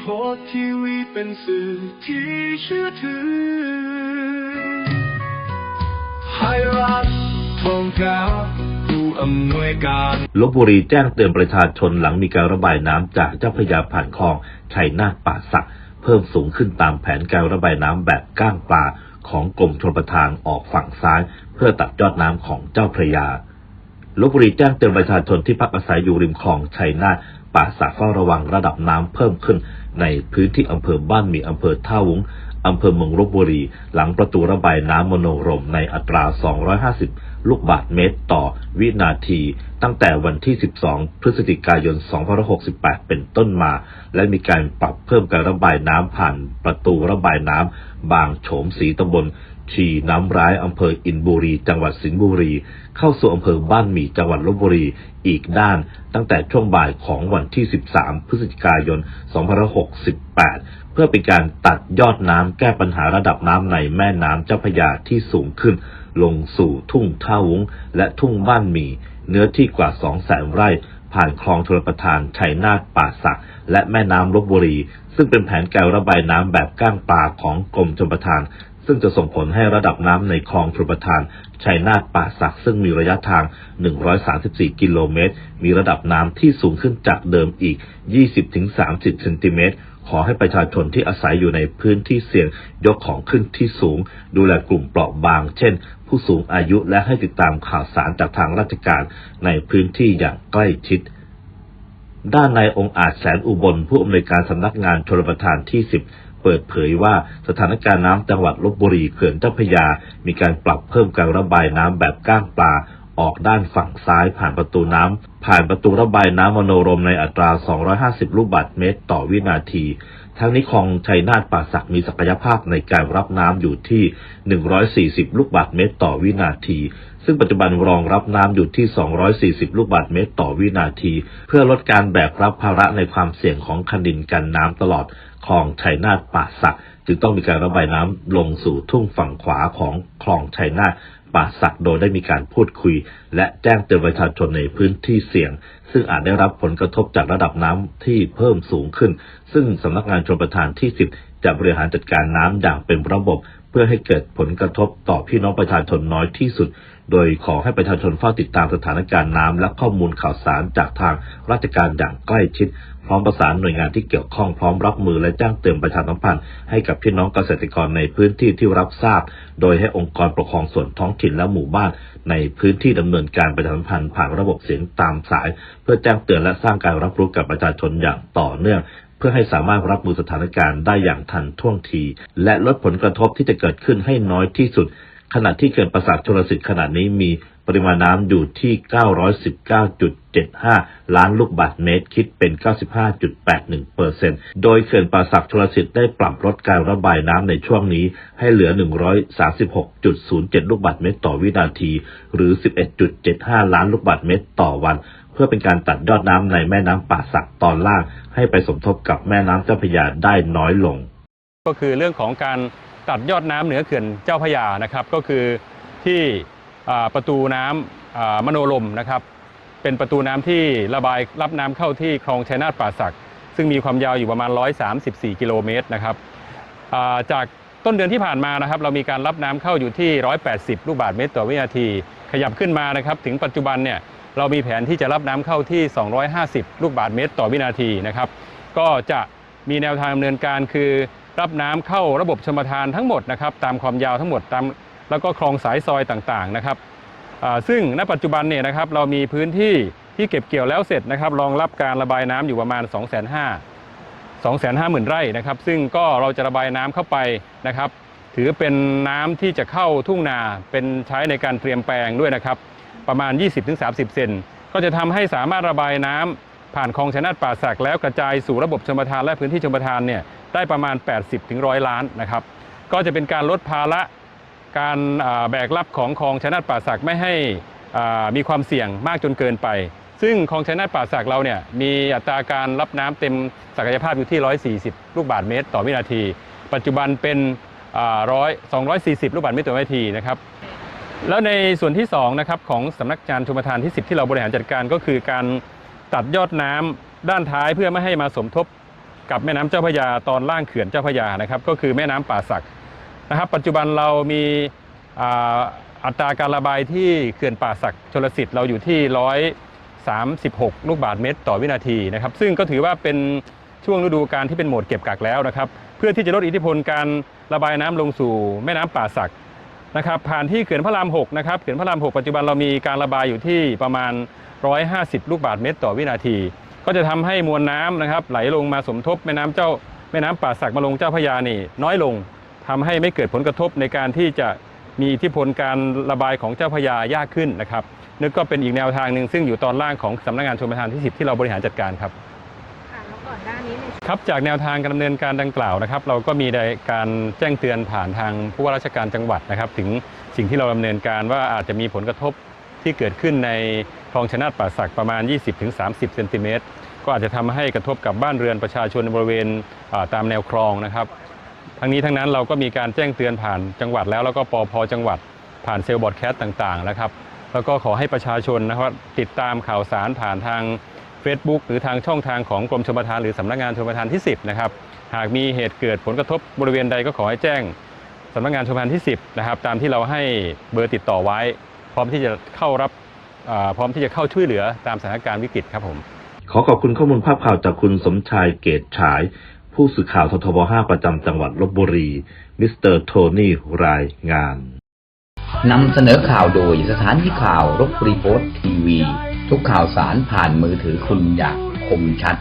โพสทีวีเป็นสื่อที่เชื่อถือไทยรัฐทองแก้วผู้อำนวยการลบบุรีแจ้งเตือนประชาชนหลังมีการระบายน้ำจากเจ้าพระยาผ่านคลองชัยนาทป่าสัก เพิ่มสูงขึ้นตามแผนการระบายน้ำแบบก้างปลาของกรมชลประทานออกฝั่งซ้าย เพื่อตัดยอดน้ำของเจ้าพระยา ลบบุรีแจ้งเตือนประชาชนที่พักอาศัยอยู่ริมคลองชัยนาทป่าสักเฝ้าระวังระดับน้ำเพิ่มขึ้น ในพื้นที่อำเภอบ้านมีอำเภอท่าวุ้งอำเภอเมืองลบบุรี หลังประตูระบายน้ำมโนรมในอัตรา 250 ลูกบาศก์เมตรต่อวินาที ตั้งแต่วันที่ 12 พฤศจิกายน 2568 เป็นต้นมา และมีการปรับเพิ่มการระบายน้ำผ่านประตูระบายน้ำบางโฉมสีตำบล ชีน้ำร้ายอำเภออินบุรี จังหวัดสิงห์บุรี เข้าสู่อำเภอบ้านหมี่จังหวัดลบบุรีอีกด้าน ตั้งแต่ช่วงบ่ายของวันที่ 13 พฤศจิกายน 2568 เพื่อเป็นการตัดยอดน้ำแก้ปัญหาระดับน้ำในแม่น้ำเจ้าพระยาที่สูงขึ้น ลงสู่ทุ่งท่าวุ้ง และทุ่งบ้านหมี่เนื้อที่กว่า 2 แสนไร่ผ่านคลองชลประทานชัยนาทป่าสัก และแม่น้ำลบบุรี ซึ่งเป็นแผนการระบายน้ำแบบก้างปลาของกรมชลประทาน ซึ่งจะส่งผลให้ระดับน้ำในคลองชลประทานชัยนาทป่าสักซึ่งมีระยะทาง 134 กิโลเมตร มีระดับน้ำที่สูงขึ้นจากเดิมอีก 20-30 เซนติเมตรขอให้ประชาชนที่อาศัยอยู่ในพื้นที่เสี่ยงยกของขึ้นที่สูง ดูแลกลุ่มเปราะบาง เช่น ผู้สูงอายุและให้ติดตามข่าวสารจากทางราชการในพื้นที่อย่างใกล้ชิด ด้านนายองค์อาจแสนอุบลผู้อำนวยการสำนักงานชลประทานที่ 10 เปิดเผยว่าสถานการณ์น้ำจังหวัดลบบุรีเขื่อนเจ้าพยา มีการปรับเพิ่มการระบายน้ำแบบก้างปลาออกด้านฝั่งซ้ายผ่านประตูน้ำ ผ่านประตูระบายน้ำมโนรมในอัตรา 250 ลูกบาศก์เมตรต่อวินาที ทั้งนี้คลองชัยนาทป่าสักมีศักยภาพในการรับน้ำอยู่ที่ 140 ลูกบาศก์เมตรต่อวินาที ซึ่งปัจจุบันรองรับน้ำอยู่ที่ 240 ลูกบาศก์เมตรต่อวินาที เพื่อลดการแบกรับภาระในความเสี่ยงของคันดินกันน้ำตลอด คลองชัยนาทป่าสัก จึงต้องมีการระบายน้ำลงสู่ทุ่งฝั่งขวาของคลองชัยนาทป่าสักโดยได้มีการพูดคุย และแจ้งเตือนประชาชนในพื้นที่เสี่ยง ซึ่งอาจได้รับผลกระทบจากระดับน้ำที่เพิ่มสูงขึ้น ซึ่งสำนักงานชนประทานที่ 10 จะบริหารจัดการน้ำอย่างเป็นระบบ เพื่อให้เกิดผลกระทบต่อพี่น้องประชาชนน้อยที่สุด โดยขอให้ประชาชนเฝ้าติดตามสถานการณ์น้ำและข้อมูลข่าวสารจากทางราชการอย่างใกล้ชิด พร้อมประสานหน่วยงานที่เกี่ยวข้องพร้อมรับมือและแจ้งเตือนประชาสัมพันธ์ให้กับพี่น้องเกษตรกรในพื้นที่ที่รับทราบ โดยให้องค์กรปกครองส่วนท้องถิ่นและหมู่บ้าน ในพื้นที่ดำเนินการประชาสัมพันธ์ผ่านระบบเสียงตามสาย เพื่อแจ้งเตือนและสร้างการรับรู้กับประชาชนอย่างต่อเนื่อง เพื่อให้สามารถรับมือสถานการณ์ได้อย่างทันท่วงที และลดผลกระทบที่จะเกิดขึ้นให้น้อยที่สุด ขณะที่เขื่อนประสาทชลสิทธิ์ขณะนี้มีปริมาณน้ำอยู่ที่ 919.75 ล้านลูกบาศก์เมตร คิดเป็น 95.81เปอร์เซ็นต์โดยเขื่อนป่าสักชลสิทธิ์ได้ปรับลดการระบายน้ำในช่วงนี้ ให้เหลือ 136.07 ลูกบาศก์เมตรต่อวินาที หรือ 11.75 ล้านลูกบาศก์เมตรต่อวัน พื่อเป็นการตัดยอดน้ำในแม่น้ำป่าสักตอนล่าง ให้ไปสมทบกับแม่น้ำเจ้าพระยาได้น้อยลง ก็คือเรื่องของการตัดยอดน้ำเหนือเขื่อนเจ้าพระยานะครับ ก็คือที่ประตูน้ำมโนลมนะครับ เป็นประตูน้ำที่ระบายรับน้ำเข้าที่คลองชัยนาทป่าสัก ซึ่งมีความยาวอยู่ประมาณ 134 กิโลเมตรนะครับาจากต้นเดือนที่ผ่านมานะครับเรามีการรับน้ำเข้าอยู่ที่ 180 ลูกบาศก์เมตรต่อวินาที ขยับขึ้นมานะครับถึงปัจจุบันเนี่ย เรามีแผนที่จะรับน้ำเข้าที่ 250 ลูกบาศก์เมตร ต่อวินาทีนะครับ ก็จะมีแนวทางดำเนินการคือรับน้ำเข้าระบบชมทานทั้งหมดนะครับตามความยาวทั้งหมดตามแล้วก็คลองสายซอยต่างๆนะครับซึ่งณปัจจุบันเนี่ยนะครับเรามีพื้นที่ที่เก็บเกี่ยวแล้วเสร็จนะครับรองรับการระบายน้ำอยู่ประมาณ 2 5 0 0 0 2 5 0 0 0 0ไร่นะครับ ซึ่งก็เราจะระบายน้ำเข้าไปนะครับ ถือเป็นน้ำที่จะเข้าทุ่งนาเป็นใช้ในการเตรียมแปลงด้วยนะครับ ประมาณ 20-30 เซนก็จะทำให้สามารถระบายน้ำผ่านคลองชนาทป่าสักแล้วกระจายสู่ระบบชมทานและพื้นที่ชมทานเนี่ยได้ประมาณ 80-100 ล้านนะครับก็จะเป็นการลดภาระการแบกรับของคลองชนาทป่าสักไม่ให้มีความเสี่ยงมากจนเกินไป ซึ่งคลองชนาทป่าสักเราเนี่ยมีอัตราการรับน้ำเต็มศักยภาพอยู่ที่ 140 ลูกบาศก์เมตร ต่อวินาที ปัจจุบันเป็นร้อย240 ลูกบาศก์เมตรต่อวินาทีนะครับ แล้วในส่วนที่2นะครับของสำนักงานชมทานที่ 10 ที่เราบริหารจัดการก็คือการตัดยอดน้ำด้านท้ายเพื่อไม่ให้มาสมทบกับแม่น้ำเจ้าพระยาตอนล่างเขื่อนเจ้าพระยานะครับก็คือแม่น้ำป่าสักนะครับปัจจุบันเรามีอัตราการระบายที่เขื่อนป่าสักชลสิทธิ์เราอยู่ที่ร้อย36 ลูกบาศก์เมตร ต่อวินาทีนะครับซึ่งก็ถือว่าเป็นช่วงฤดูการที่เป็นโหมดเก็บกักแล้วนะครับเพื่อที่จะลดอิทธิพลการระบายน้ำลงสู่แม่น้ำป่าสัก นะครับผ่านที่เขื่อนพระราม6นะครับเขื่อนพระราม 6 ปัจจุบันเรามีการระบายอยู่ที่ประมาณ 150 ลูกบาศก์เมตรต่อวินาที ก็จะทำให้มวลน้ำนะครับไหลลงมาสมทบแม่น้ำเจ้าแม่น้ำป่าสักมาลงเจ้าพระยานี่น้อยลงทำให้ไม่เกิดผลกระทบในการที่จะมีอิทธิพลการระบายของเจ้าพระยายากขึ้นนะครับนึกก็เป็นอีกแนวทางหนึ่งซึ่งอยู่ตอนล่างของสำนักงานชลประทานที่ 10 ที่เราบริหารจัดการครับ ก่อนหน้านี้ในครับจากแนวทางการดำเนินการดังกล่าวนะครับ เราก็มีการแจ้งเตือนผ่านทางผู้ว่าราชการจังหวัดนะครับ ถึงสิ่งที่เราดำเนินการว่าอาจจะมีผลกระทบที่เกิดขึ้นในคลองชนาดป่าสักประมาณ 20-30เซนติเมตรก็อาจจะทำให้กระทบกับบ้านเรือนประชาชนในบริเวณตามแนวคลองนะครับ ทั้งนี้ทั้งนั้นเราก็มีการแจ้งเตือนผ่านจังหวัดแล้วแล้วก็ปอพจังหวัดผ่านเซลล์บอร์ดแคสต์ต่างๆนะครับ แล้วก็ขอให้ประชาชนนะครับติดตามข่าวสารผ่านทาง Facebook หรือทางช่องทางของกรมชลประทานหรือสำนักงานชลประทานที่ 10 นะครับ หากมีเหตุเกิดผลกระทบบริเวณใดก็ขอให้แจ้งสำนักงานชลประทานที่ 10 นะครับ ตามที่เราให้เบอร์ติดต่อไว้ พร้อมที่จะเข้ารับอ่าพร้อมที่จะเข้าช่วยเหลือตามสถานการณ์วิกฤตครับผม ขอขอบคุณข้อมูลภาพข่าวจากคุณสมชายเกตฉาย ผู้สื่อข่าวททบ 5 ประจำจังหวัดลบบุรี มิสเตอร์โทนี่รายงานนำเสนอข่าวโดยสถานีข่าวรบรีโพสต์ทีวี ทุกข่าวสารผ่านมือถือคุณอย่างคมชัด